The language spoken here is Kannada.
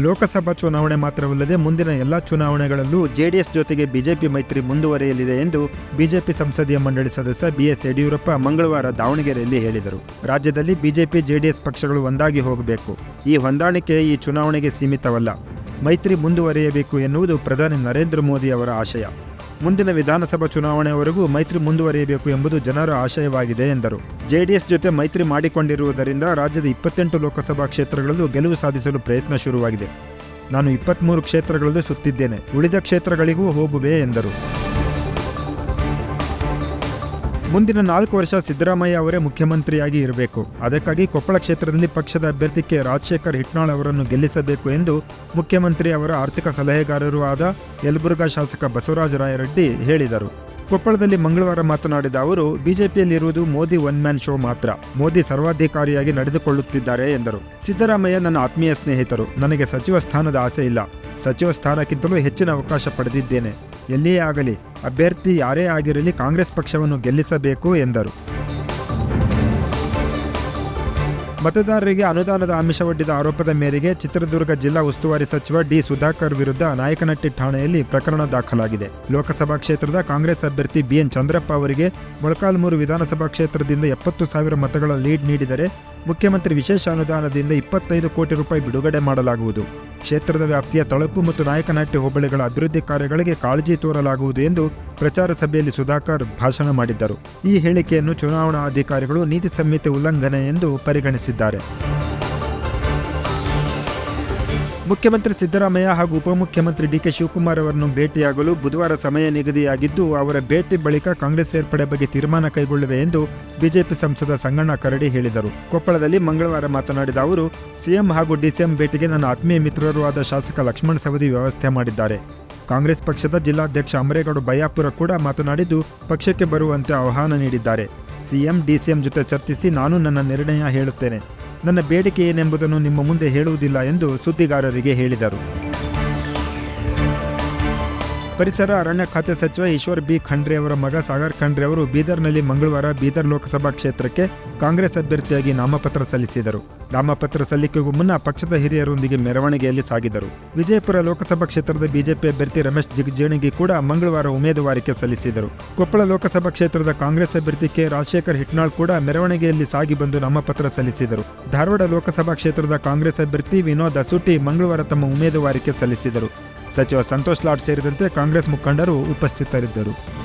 ಲೋಕಸಭಾ ಚುನಾವಣೆ ಮಾತ್ರವಲ್ಲದೆ ಮುಂದಿನ ಎಲ್ಲ ಚುನಾವಣೆಗಳಲ್ಲೂ ಜೆಡಿಎಸ್ ಜೊತೆಗೆ ಬಿಜೆಪಿ ಮೈತ್ರಿ ಮುಂದುವರಿಯಲಿದೆ ಎಂದು ಬಿಜೆಪಿ ಸಂಸದೀಯ ಮಂಡಳಿ ಸದಸ್ಯ ಬಿಎಸ್ ಯಡಿಯೂರಪ್ಪ ಮಂಗಳವಾರ ದಾವಣಗೆರೆಯಲ್ಲಿ ಹೇಳಿದರು. ರಾಜ್ಯದಲ್ಲಿ ಬಿಜೆಪಿ, ಜೆಡಿಎಸ್ ಪಕ್ಷಗಳು ಒಂದಾಗಿ ಹೋಗಬೇಕು. ಈ ಹೊಂದಾಣಿಕೆ ಈ ಚುನಾವಣೆಗೆ ಸೀಮಿತವಲ್ಲ. ಮೈತ್ರಿ ಮುಂದುವರಿಯಬೇಕು ಎನ್ನುವುದು ಪ್ರಧಾನಿ ನರೇಂದ್ರ ಮೋದಿ ಅವರ ಆಶಯ. ಮುಂದಿನ ವಿಧಾನಸಭಾ ಚುನಾವಣೆಯವರೆಗೂ ಮೈತ್ರಿ ಮುಂದುವರಿಯಬೇಕು ಎಂಬುದು ಜನರ ಆಶಯವಾಗಿದೆ ಎಂದರು. ಜೆಡಿಎಸ್ ಜೊತೆ ಮೈತ್ರಿ ಮಾಡಿಕೊಂಡಿರುವುದರಿಂದ ರಾಜ್ಯದ ಇಪ್ಪತ್ತೆಂಟು ಲೋಕಸಭಾ ಕ್ಷೇತ್ರಗಳಲ್ಲೂ ಗೆಲುವು ಸಾಧಿಸಲು ಪ್ರಯತ್ನ ಶುರುವಾಗಿದೆ. ನಾನು ಇಪ್ಪತ್ತ್ಮೂರು ಕ್ಷೇತ್ರಗಳಲ್ಲೂ ಸುತ್ತಿದ್ದೇನೆ. ಉಳಿದ ಕ್ಷೇತ್ರಗಳಿಗೂ ಹೋಗುವೆ ಎಂದರು. ಮುಂದಿನ ನಾಲ್ಕು ವರ್ಷ ಸಿದ್ದರಾಮಯ್ಯ ಅವರೇ ಮುಖ್ಯಮಂತ್ರಿಯಾಗಿ ಇರಬೇಕು. ಅದಕ್ಕಾಗಿ ಕೊಪ್ಪಳ ಕ್ಷೇತ್ರದಲ್ಲಿ ಪಕ್ಷದ ಅಭ್ಯರ್ಥಿ ಕೆ ರಾಜಶೇಖರ್ ಹಿಟ್ನಾಳ್ ಅವರನ್ನು ಗೆಲ್ಲಿಸಬೇಕು ಎಂದು ಮುಖ್ಯಮಂತ್ರಿ ಅವರ ಆರ್ಥಿಕ ಸಲಹೆಗಾರರೂ ಆದ ಯಲಬುರ್ಗಾ ಶಾಸಕ ಬಸವರಾಜ ರಾಯರೆಡ್ಡಿ ಹೇಳಿದರು. ಕೊಪ್ಪಳದಲ್ಲಿ ಮಂಗಳವಾರ ಮಾತನಾಡಿದ ಅವರು, ಬಿಜೆಪಿಯಲ್ಲಿರುವುದು ಮೋದಿ ಒನ್ ಮ್ಯಾನ್ ಶೋ ಮಾತ್ರ. ಮೋದಿ ಸರ್ವಾಧಿಕಾರಿಯಾಗಿ ನಡೆದುಕೊಳ್ಳುತ್ತಿದ್ದಾರೆ ಎಂದರು. ಸಿದ್ದರಾಮಯ್ಯ ನನ್ನ ಆತ್ಮೀಯ ಸ್ನೇಹಿತರು. ನನಗೆ ಸಚಿವ ಸ್ಥಾನದ ಆಸೆ ಇಲ್ಲ. ಸಚಿವ ಸ್ಥಾನಕ್ಕಿಂತಲೂ ಹೆಚ್ಚಿನ ಅವಕಾಶ ಪಡೆದಿದ್ದೇನೆ. ಎಲ್ಲಿಯೇ ಆಗಲಿ, ಅಭ್ಯರ್ಥಿ ಯಾರೇ ಆಗಿರಲಿ ಕಾಂಗ್ರೆಸ್ ಪಕ್ಷವನ್ನು ಗೆಲ್ಲಿಸಬೇಕು ಎಂದರು. ಮತದಾರರಿಗೆ ಅನುದಾನದ ಆಮಿಷವೊಡ್ಡಿದ ಆರೋಪದ ಮೇರೆಗೆ ಚಿತ್ರದುರ್ಗ ಜಿಲ್ಲಾ ಉಸ್ತುವಾರಿ ಸಚಿವ ಡಿ ಸುಧಾಕರ್ ವಿರುದ್ಧ ನಾಯಕನಟ್ಟಿ ಠಾಣೆಯಲ್ಲಿ ಪ್ರಕರಣ ದಾಖಲಾಗಿದೆ. ಲೋಕಸಭಾ ಕ್ಷೇತ್ರದ ಕಾಂಗ್ರೆಸ್ ಅಭ್ಯರ್ಥಿ ಬಿಎನ್ ಚಂದ್ರಪ್ಪ ಅವರಿಗೆ ಮೊಳಕಾಲ್ಮೂರು ವಿಧಾನಸಭಾ ಕ್ಷೇತ್ರದಿಂದ ಎಪ್ಪತ್ತು ಸಾವಿರ ಮತಗಳ ಲೀಡ್ ನೀಡಿದರೆ ಮುಖ್ಯಮಂತ್ರಿ ವಿಶೇಷ ಅನುದಾನದಿಂದ ಇಪ್ಪತ್ತೈದು ಕೋಟಿ ರೂಪಾಯಿ ಬಿಡುಗಡೆ ಮಾಡಲಾಗುವುದು. ಕ್ಷೇತ್ರದ ವ್ಯಾಪ್ತಿಯ ತಳಕು ಮತ್ತು ನಾಯಕನಹಟ್ಟಿ ಹೋಬಳಿಗಳ ಅಭಿವೃದ್ಧಿ ಕಾರ್ಯಗಳಿಗೆ ಕಾಳಜಿ ತೋರಲಾಗುವುದು ಎಂದು ಪ್ರಚಾರ ಸಭೆಯಲ್ಲಿ ಸುಧಾಕರ್ ಭಾಷಣ ಮಾಡಿದ್ದರು. ಈ ಹೇಳಿಕೆಯನ್ನು ಚುನಾವಣಾ ಅಧಿಕಾರಿಗಳು ನೀತಿ ಸಂಹಿತೆ ಉಲ್ಲಂಘನೆ ಎಂದು ಪರಿಗಣಿಸಿದ್ದಾರೆ. ಮುಖ್ಯಮಂತ್ರಿ ಸಿದ್ದರಾಮಯ್ಯ ಹಾಗೂ ಉಪಮುಖ್ಯಮಂತ್ರಿ ಡಿಕೆ ಶಿವಕುಮಾರ್ ಅವರನ್ನು ಭೇಟಿಯಾಗಲು ಬುಧವಾರ ಸಮಯ ನಿಗದಿಯಾಗಿದ್ದು, ಅವರ ಭೇಟಿ ಬಳಿಕ ಕಾಂಗ್ರೆಸ್ ಸೇರ್ಪಡೆ ಬಗ್ಗೆ ತೀರ್ಮಾನ ಕೈಗೊಳ್ಳುವೆ ಎಂದು ಬಿಜೆಪಿ ಸಂಸದ ಸಂಗಣ್ಣ ಕರಡಿ ಹೇಳಿದರು. ಕೊಪ್ಪಳದಲ್ಲಿ ಮಂಗಳವಾರ ಮಾತನಾಡಿದ ಅವರು, ಸಿಎಂ ಹಾಗೂ ಡಿಸಿಎಂ ಭೇಟಿಗೆ ನನ್ನ ಆತ್ಮೀಯ ಮಿತ್ರರೂ ಆದ ಶಾಸಕ ಲಕ್ಷ್ಮಣ ಸವದಿ ವ್ಯವಸ್ಥೆ ಮಾಡಿದ್ದಾರೆ. ಕಾಂಗ್ರೆಸ್ ಪಕ್ಷದ ಜಿಲ್ಲಾಧ್ಯಕ್ಷ ಅಮರೇಗೌಡ ಬಯ್ಯಾಪುರ ಕೂಡ ಮಾತನಾಡಿದ್ದು, ಪಕ್ಷಕ್ಕೆ ಬರುವಂತೆ ಆಹ್ವಾನ ನೀಡಿದ್ದಾರೆ. ಸಿಎಂ ಡಿಸಿಎಂ ಜೊತೆ ಚರ್ಚಿಸಿ ನಾನು ನನ್ನ ನಿರ್ಣಯ ಹೇಳುತ್ತೇನೆ. ನನ್ನ ಬೇಡಿಕೆ ಏನೆಂಬುದನ್ನು ನಿಮ್ಮ ಮುಂದೆ ಹೇಳುವುದಿಲ್ಲ ಎಂದು ಸುದ್ದಿಗಾರರಿಗೆ ಹೇಳಿದರು. ಪರಿಸರ ಅರಣ್ಯ ಖಾತೆ ಸಚಿವ ಈಶ್ವರ್ ಬಿ ಖಂಡ್ರೆ ಅವರ ಮಗ ಸಾಗರ್ ಖಂಡ್ರೆ ಅವರು ಬೀದರ್ನಲ್ಲಿ ಮಂಗಳವಾರ ಬೀದರ್ ಲೋಕಸಭಾ ಕ್ಷೇತ್ರಕ್ಕೆ ಕಾಂಗ್ರೆಸ್ ಅಭ್ಯರ್ಥಿಯಾಗಿ ನಾಮಪತ್ರ ಸಲ್ಲಿಸಿದರು. ನಾಮಪತ್ರ ಸಲ್ಲಿಕೆಗೂ ಮುನ್ನ ಪಕ್ಷದ ಹಿರಿಯರೊಂದಿಗೆ ಮೆರವಣಿಗೆಯಲ್ಲಿ ಸಾಗಿದರು. ವಿಜಯಪುರ ಲೋಕಸಭಾ ಕ್ಷೇತ್ರದ ಬಿಜೆಪಿ ಅಭ್ಯರ್ಥಿ ರಮೇಶ್ ಜಿಗಜೇಣಿಗೆ ಕೂಡ ಮಂಗಳವಾರ ಉಮೇದುವಾರಿಕೆ ಸಲ್ಲಿಸಿದರು. ಕೊಪ್ಪಳ ಲೋಕಸಭಾ ಕ್ಷೇತ್ರದ ಕಾಂಗ್ರೆಸ್ ಅಭ್ಯರ್ಥಿ ಕೆ ರಾಜಶೇಖರ್ ಹಿಟ್ನಾಳ್ ಕೂಡ ಮೆರವಣಿಗೆಯಲ್ಲಿ ಸಾಗಿ ಬಂದು ನಾಮಪತ್ರ ಸಲ್ಲಿಸಿದರು. ಧಾರವಾಡ ಲೋಕಸಭಾ ಕ್ಷೇತ್ರದ ಕಾಂಗ್ರೆಸ್ ಅಭ್ಯರ್ಥಿ ವಿನೋದ್ ಅಸುಟಿ ಮಂಗಳವಾರ ತಮ್ಮ ಉಮೇದುವಾರಿಕೆ ಸಲ್ಲಿಸಿದರು. ಸಚಿವ ಸಂತೋಷ್ ಲಾಡ್ ಸೇರಿದಂತೆ ಕಾಂಗ್ರೆಸ್ ಮುಖಂಡರು ಉಪಸ್ಥಿತರಿದ್ದರು.